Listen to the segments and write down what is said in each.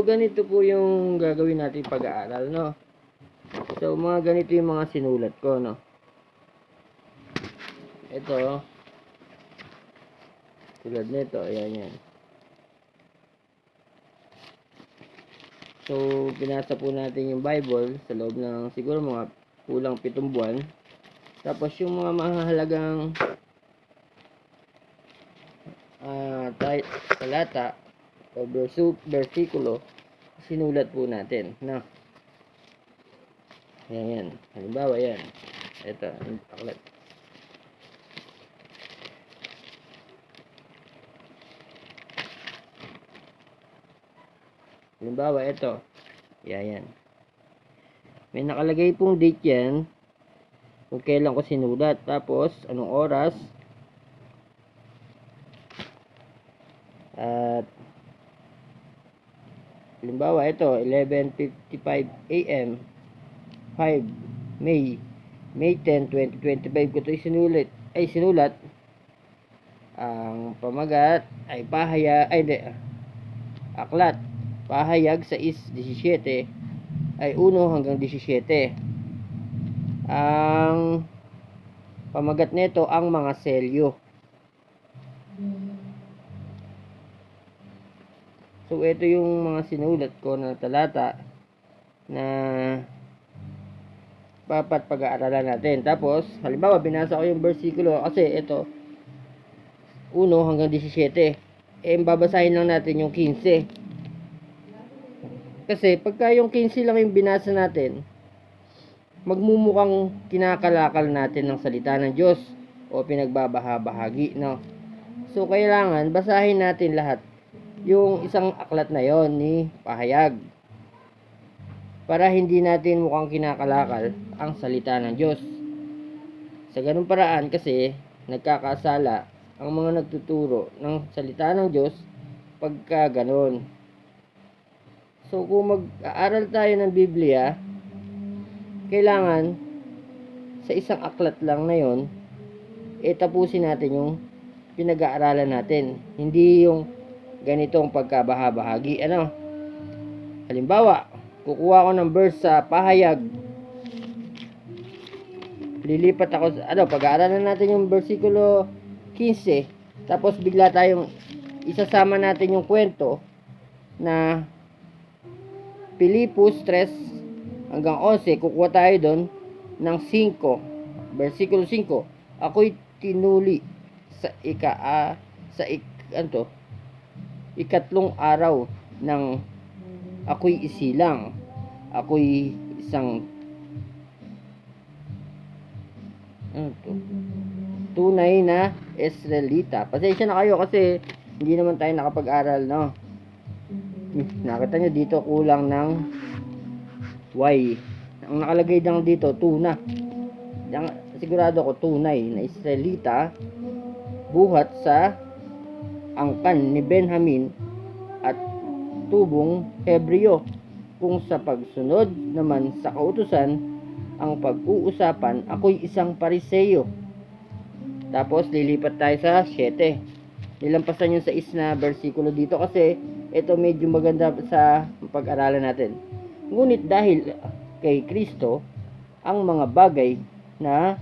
Ganito po yung gagawin natin pag-aaral, no? So, mga ganito yung mga sinulat ko, no? Ito, tulad nito, ayan yan. So, pinasa po natin yung Bible sa loob ng siguro mga kulang pitong buwan. Tapos yung mga mahalagang ah tay talata o versikulo, sinulat po natin. No? Ayan, yan. Halimbawa, yan. Ito, aklat. Halimbawa, ito. Yan, yan. May nakalagay pong date yan kung kailan ko sinulat. Tapos, anong oras. At, halimbawa, ito, 11.55 a.m. 5 May May 10, 2025 ko ito sinulat ay sinulat ang pamagat ay pahaya ay di, aklat pahayag sa is 17 ay 1 hanggang 17 ang pamagat nito ang mga selyo so ito yung mga sinulat ko na talata na dapat pag-aaralan natin. Tapos, halimbawa, binasa ko yung versikulo kasi ito, 1 hanggang 17. Eh, babasahin lang natin yung 15. Kasi, pagka yung 15 lang yung binasa natin, magmumukhang kinakalakal natin ng salita ng Diyos o pinagbabaha-bahagi, no? So, kailangan basahin natin lahat yung isang aklat na yon ni Pahayag para hindi natin mukhang kinakalakal ang salita ng Diyos. Sa ganung paraan kasi nagkakasala ang mga nagtuturo ng salita ng Diyos pagka ganon. So kung mag-aaral tayo ng Biblia, kailangan sa isang aklat lang na yon, eh tapusin natin yung pinag-aaralan natin. Hindi yung ganitong pagkabaha-bahagi. Ano? Halimbawa, kukuha ko ng verse sa pahayag lilipat ako sa, ano, pag-aaralan natin yung versikulo 15 tapos bigla tayong isasama natin yung kwento na Pilipos 3 hanggang 11 kukuha tayo doon ng 5 versikulo 5 ako'y tinuli sa ika ah, sa ik, ano to, ikatlong araw ng ako'y isilang. Ako'y isang ano to? Tunay na Israelita. Pasensya na kayo kasi hindi naman tayo nakapag-aral, no? Nakita nyo dito kulang ng Y. Ang nakalagay lang dito, tuna. Sigurado ko tunay na Israelita buhat sa angkan ni Benjamin at tubong Hebreo kung sa pagsunod naman sa kautusan ang pag-uusapan ako'y isang pariseyo. Tapos lilipat tayo sa 7 nilampasan yung sa is na versikulo dito kasi ito medyo maganda sa pag-aralan natin. Ngunit dahil kay Kristo ang mga bagay na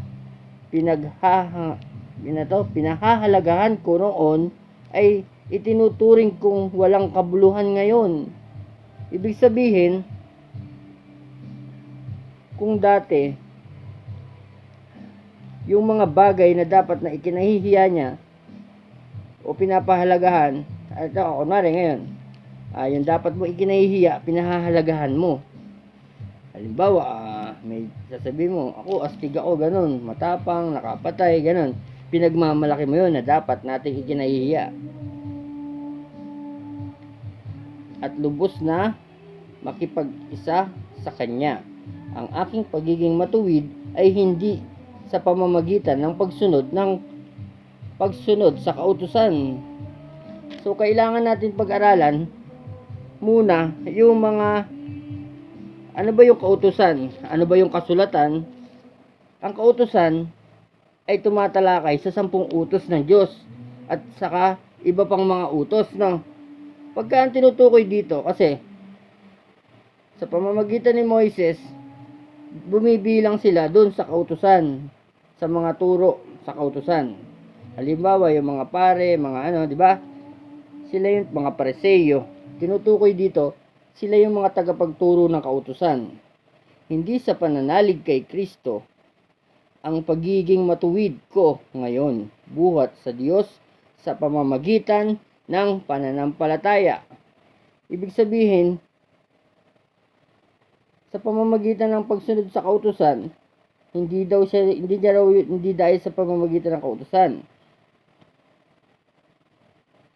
pinaghaha binato, pinahahalagahan ko noon ay itinuturing kong walang kabuluhan ngayon. Ibig sabihin, kung dati, yung mga bagay na dapat na ikinahihiya niya o pinapahalagahan, at ako, kunwari ngayon, ah, yung dapat mo ikinahihiya, pinahahalagahan mo. Halimbawa, ah, may sasabihin mo, ako, astig ako, ganun, matapang, nakapatay, ganun. Pinagmamalaki mo yun na dapat nating ikinahihiya. At lubos na makipag-isa sa Kanya. Ang aking pagiging matuwid ay hindi sa pamamagitan ng pagsunod ng pagsunod sa kautusan. So, kailangan natin pag-aralan muna yung mga ano ba yung kautusan? Ano ba yung kasulatan? Ang kautusan ay tumatalakay sa sampung utos ng Diyos at saka iba pang mga utos no. Pagka ang tinutukoy dito kasi Sa pamamagitan ni Moises, bumibilang sila doon sa kautusan, sa mga turo sa kautusan. Halimbawa, yung mga pare, mga ano, di ba? Sila yung mga pareseyo. Tinutukoy dito, sila yung mga tagapagturo ng kautusan. Hindi sa pananalig kay Kristo, ang pagiging matuwid ko ngayon, buhat sa Diyos sa pamamagitan ng pananampalataya. Ibig sabihin, sa pamamagitan ng pagsunod sa kautusan, hindi daw siya hindi niya raw hindi dahil sa pamamagitan ng kautusan.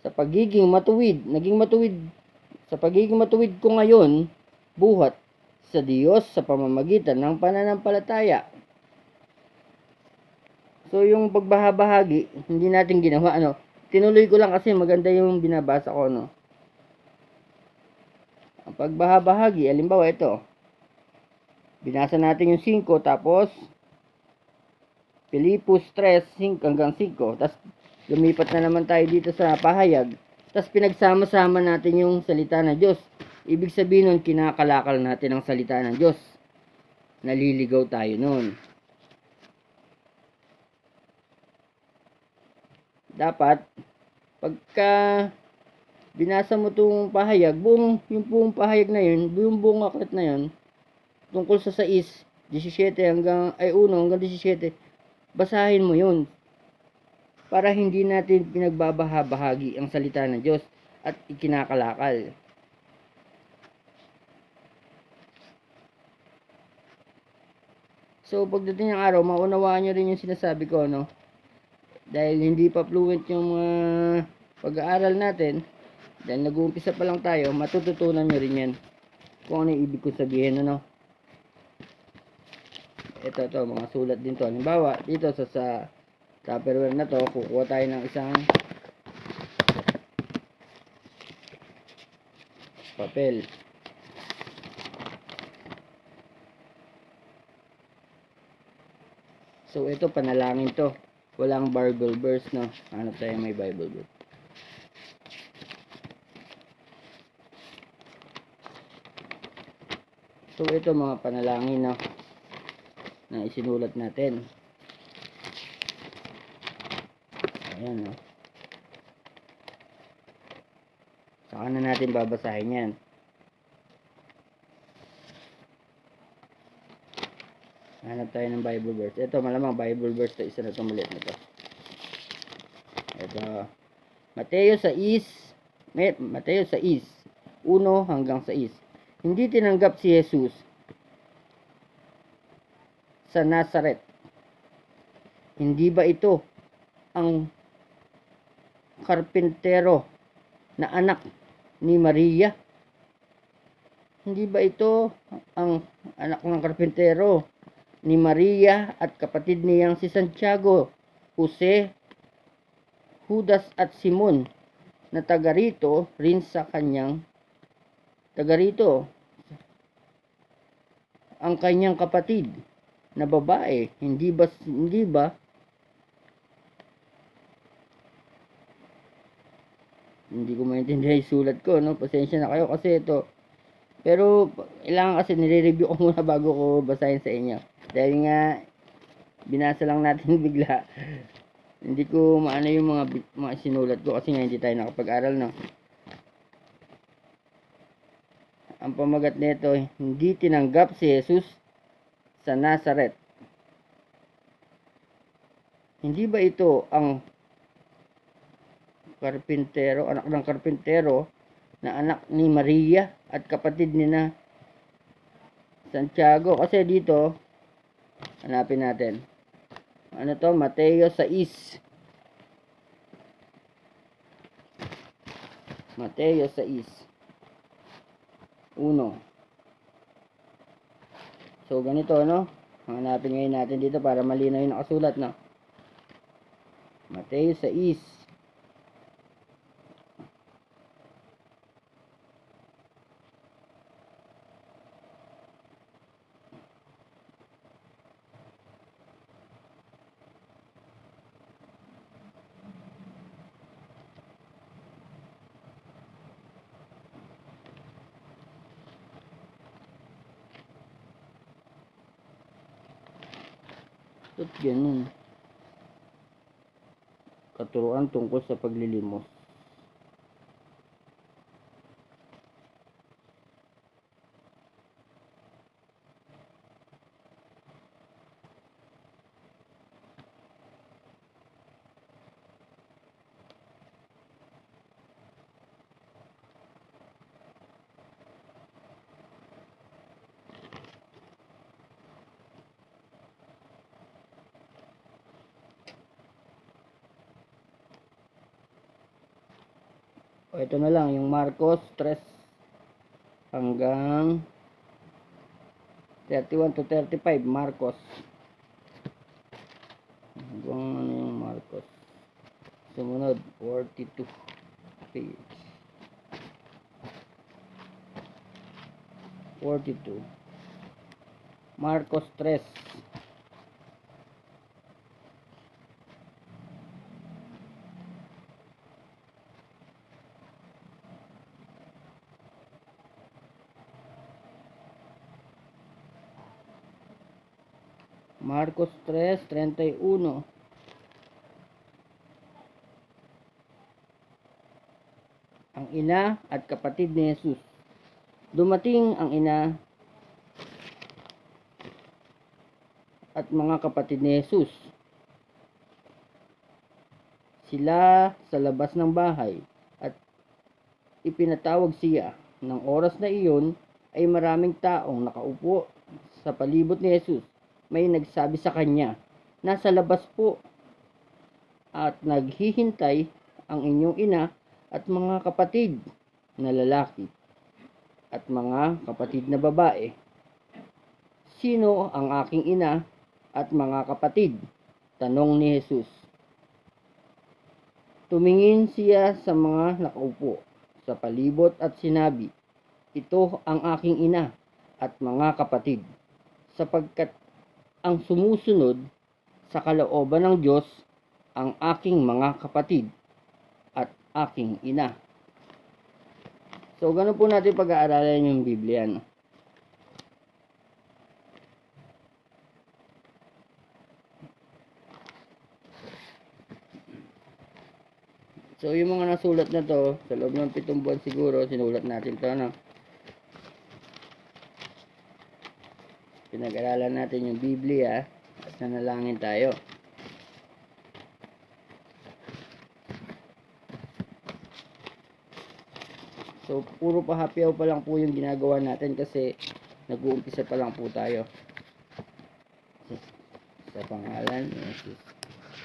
Sa pagiging matuwid, naging matuwid sa pagiging matuwid ko ngayon, buhat sa Diyos sa pamamagitan ng pananampalataya. So yung pagbahabahagi, hindi natin ginawa ano. Tinuloy ko lang kasi maganda yung binabasa ko no. Ang pagbahabahagi, alimbawa ito. Binasa natin yung 5 tapos Pilipos 3 5 hanggang 5. Tapos lumipat na naman tayo dito sa pahayag. Tapos pinagsama-sama natin yung salita ng Diyos. Ibig sabihin nun, kinakalakal natin ang salita ng Diyos. Naliligaw tayo nun. Dapat pagka binasa mo itong pahayag, buong, yung buong pahayag na yun, yung buong aklat na yun, tungkol sa 6, 17 hanggang, ay 1 hanggang 17, basahin mo yun. Para hindi natin pinagbabahabahagi ang salita ng Diyos at ikinakalakal. So, pagdating ng araw, maunawaan nyo rin yung sinasabi ko, no? Dahil hindi pa fluent yung mga pag-aaral natin dahil nag-uumpisa pa lang tayo matututunan nyo rin yan. Kung ano ibig ko sabihin ano? Ito to mga sulat din to. Halimbawa dito sa sa tupperware na to kukuha tayo ng isang papel. So ito panalangin to walang Bible verse no? Hanap tayo may Bible verse. So ito mga panalangin no? Na isinulat natin. Ayan no? Saka na natin babasahin yan Hanap tayo ng Bible verse. Ito, malamang Bible verse to. Isa na itong maliit na to. Ito. Mateo 6. Mateo 6. 1 hanggang 6. Hindi tinanggap si Jesus sa Nazareth. Hindi ba ito ang karpintero na anak ni Maria? Hindi ba ito ang anak ng karpintero ni Maria at kapatid niyang si Santiago, Jose, Judas at Simon na taga rito rin sa kanyang taga rito ang kanyang kapatid na babae. Hindi ba hindi ba? Hindi ko maintindihan yung sulat ko no? Pasensya na kayo kasi ito. Pero kailangan kasi nire-review ko muna bago ko basahin sa inyo dahil nga binasa lang natin bigla. Hindi ko maano yung mga mga sinulat ko kasi nga hindi tayo nakapag-aral no? Ang pamagat nito hindi tinanggap si Jesus sa Nazareth hindi ba ito ang karpintero anak ng karpintero na anak ni Maria at kapatid ni na Santiago? Kasi dito Hanapin natin. Ano to? Mateo 6. Mateo 6. 1. So, ganito, no? Hanapin ngayon natin dito para malinaw yung nakasulat, no? Mateo 6. Ba't ganun? Katuruan tungkol sa paglilimos. O ito na lang, yung Marcos 3 hanggang 31 to 35, Marcos. Hanggang ano yung Marcos. Sumunod, 42 page. 42. Marcos 3. Marcos 3, 31. Ang ina at kapatid ni Jesus. Dumating ang ina at mga kapatid ni Jesus. Sila sa labas ng bahay at ipinatawag siya. Ng oras na iyon ay maraming taong nakaupo sa palibot ni Jesus may nagsabi sa kanya, Nasa labas po at naghihintay ang inyong ina at mga kapatid na lalaki at mga kapatid na babae. Sino ang aking ina at mga kapatid? Tanong ni Jesus. Tumingin siya sa mga nakaupo sa palibot at sinabi, Ito ang aking ina at mga kapatid, sapagkat ang sumusunod sa kalooban ng Diyos ang aking mga kapatid at aking ina. So, ganun po natin pag-aaralan yung Biblia. No? So, yung mga nasulat na to, sa loob ng pitong buwan siguro, sinulat natin to, no? Pinag-aralan natin yung Biblia at nanalangin tayo. So, puro pahapyaw pa lang po yung ginagawa natin kasi nag-uumpisa pa lang po tayo. Sa pangalan Jesus